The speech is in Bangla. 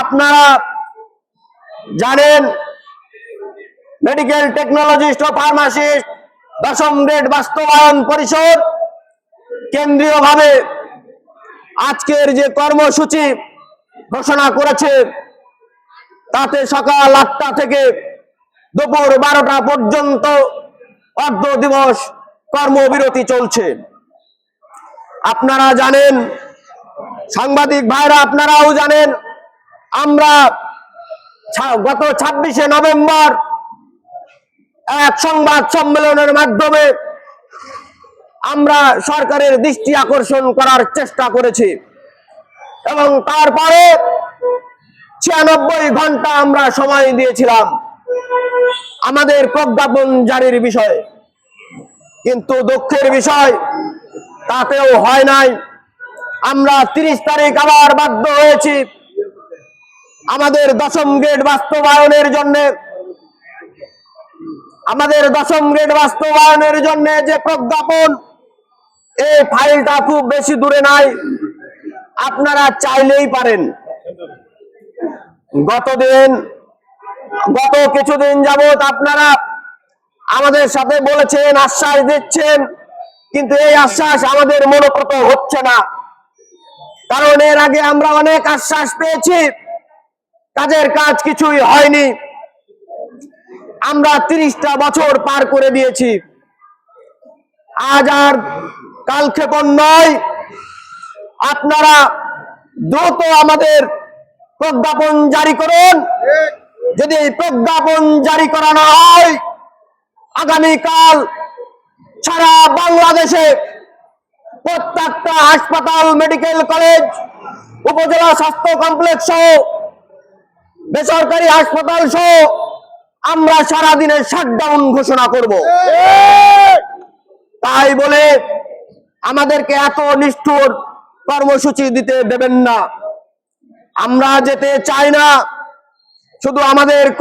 আপনারা জানেন মেডিকেল টেকনোলজিস্ট ও ফার্মাসিস্ট দশম গ্রেড বাস্তবায়ন পরিষদ কেন্দ্রীয়ভাবে আজকের যে কর্মসূচি ঘোষণা করেছে, তাতে সকাল আটটা থেকে দুপুর বারোটা পর্যন্ত অর্ধ দিবস কর্মবিরতি চলছে। আপনারা জানেন, সাংবাদিক ভাইরা আপনারাও জানেন আমরা গত ছাব্বিশে নভেম্বর এক সংবাদ সম্মেলনের মাধ্যমে আমরা সরকারের দৃষ্টি আকর্ষণ করার চেষ্টা করেছি। এবং তারপরে ছিয়ানব্বই ঘণ্টা আমরা সময় দিয়েছিলাম আমাদের প্রজ্ঞাপন জারির বিষয়ে। কিন্তু দুঃখের বিষয়, তাতেও হয় নাই। আমরা তিরিশ তারিখ আবার বাধ্য হয়েছি। আমাদের দশম গ্রেড বাস্তবায়নের জন্য, আমাদের দশম গ্রেড বাস্তবায়নের জন্য যে প্রজ্ঞাপন, এই ফাইলটা খুব বেশি দূরে নাই, আপনারা চাইলেই পারেন। গতদিন, গত কিছুদিন যাবত আপনারা আমাদের সাথে বলেছেন, আশ্বাস দিচ্ছেন, কিন্তু এই আশ্বাস আমাদের মনোপ্রত হচ্ছে না। কারণ এর আগে আমরা অনেক আশ্বাস পেয়েছি। কাজের কাজ কিছুই হয়নি। আমরা তিরিশটা বছর পার করে দিয়েছি। আজ আর কালক্ষেপণ নয়। আপনারা দ্রুত আমাদের প্রজ্ঞাপন জারি করুন। যদি প্রজ্ঞাপন জারি করা না হয়, আগামীকাল সারা বাংলাদেশে প্রত্যেকটা হাসপাতাল, মেডিকেল কলেজ, উপজেলা স্বাস্থ্য কমপ্লেক্স সহ বেসরকারি হাসপাতাল সহ আমরা সারাদিনের শাটডাউন ঘোষণা করব। তাই বলে আমাদেরকে এত নিষ্ঠুর কর্মসূচি দিতে দেবেন না। আমরা যেতে চাই না। শুধু আমাদের